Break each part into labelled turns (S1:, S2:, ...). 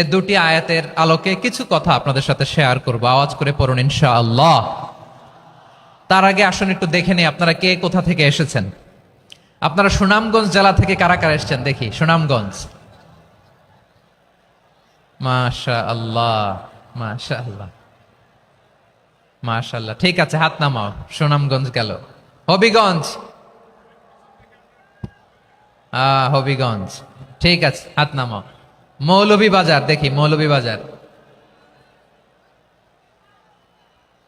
S1: এ দুটি আয়াতের আলোকে কিছু কথা আপনাদের সাথে শেয়ার করব। আওয়াজ করে পড়ুন ইনশা আল্লাহ তার আগে আসুন, একটু দেখে নিই আপনারা কে কোথা থেকে এসেছেন। আপনারা সুনামগঞ্জ জেলা থেকে কারা কারা এসেছেন? দেখি, সুনামগঞ্জ। মাশা আল্লাহ মাশা আল্লাহ মাশা ঠিক আছে, হাত নামাও, সুনামগঞ্জ গেল। হবিগঞ্জ। হবিগঞ্জ, ঠিক আছে, হাত নামাও। মৌলভী বাজার, দেখি, মৌলভী বাজার।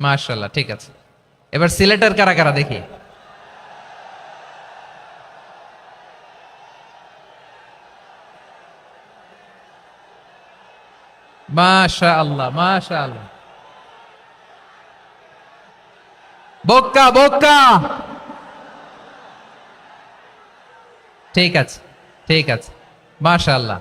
S1: মাশাল্লাহ ঠিক আছে। এবার সিলেটের কারা কারা, দেখি। মাশা আল্লাহ মাশা আল্লাহ বক্কা বক্কা। ঠিক আছে ঠিক আছে। মাশা আল্লাহ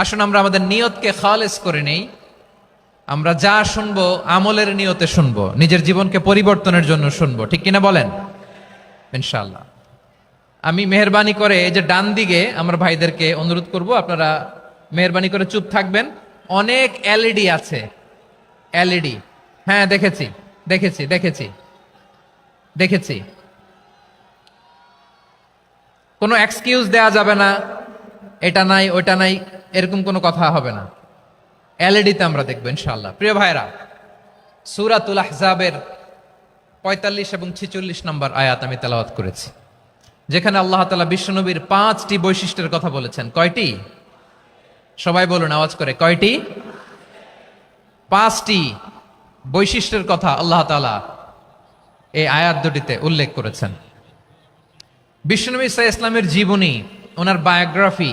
S1: আসুন আমরা আমাদের নিয়তকে খালেস করে নেই। আমরা যা শুনব, আমলের নিয়তে শুনব, নিজের জীবনকে পরিবর্তনের জন্য শুনব। ঠিক কিনা বলেন? ইনশাল্লাহ আমি মেহরবানি করে এই যে ডান দিকে আমার ভাইদেরকে অনুরোধ করব, আপনারা মেহরবানি করে চুপ থাকবেন। অনেক এলইডি আছে। এলইডি। হ্যাঁ দেখেছি দেখেছি দেখেছি দেখেছি। কোনো এক্সকিউজ দেয়া যাবে না। এটা নাই ওটা নাই, এরকম কোনো কথা হবে না। এলইডিতে আমরা দেখব ইনশাল্লাহ প্রিয় ভাইরা, সুরাতুল আহজাবের পঁয়তাল্লিশ এবং ছিচল্লিশ নম্বর আয়াত আমি তেলাওয়াত করেছি, যেখানে আল্লাহ তালা বিশ্বনবীর পাঁচটি বৈশিষ্ট্যের কথা বলেছেন। কয়টি? সবাই বলুন, আওয়াজ করে, কয়টি? পাঁচটি বৈশিষ্ট্যের কথা আল্লাহ তালা এই আয়াত দুটিতে উল্লেখ করেছেন। বিশ্বনবী ইসা ইসলামের জীবনী, ওনার বায়োগ্রাফি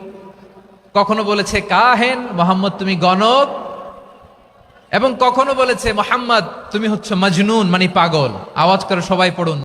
S1: কখনো বলেছে কাহেন, মোহাম্মদ তুমি গণক, এবং কখনো বলেছে মোহাম্মদ তুমি হচ্ছে মজনুন মানে পাগল। আওয়াজ করে সবাই পড়ুন।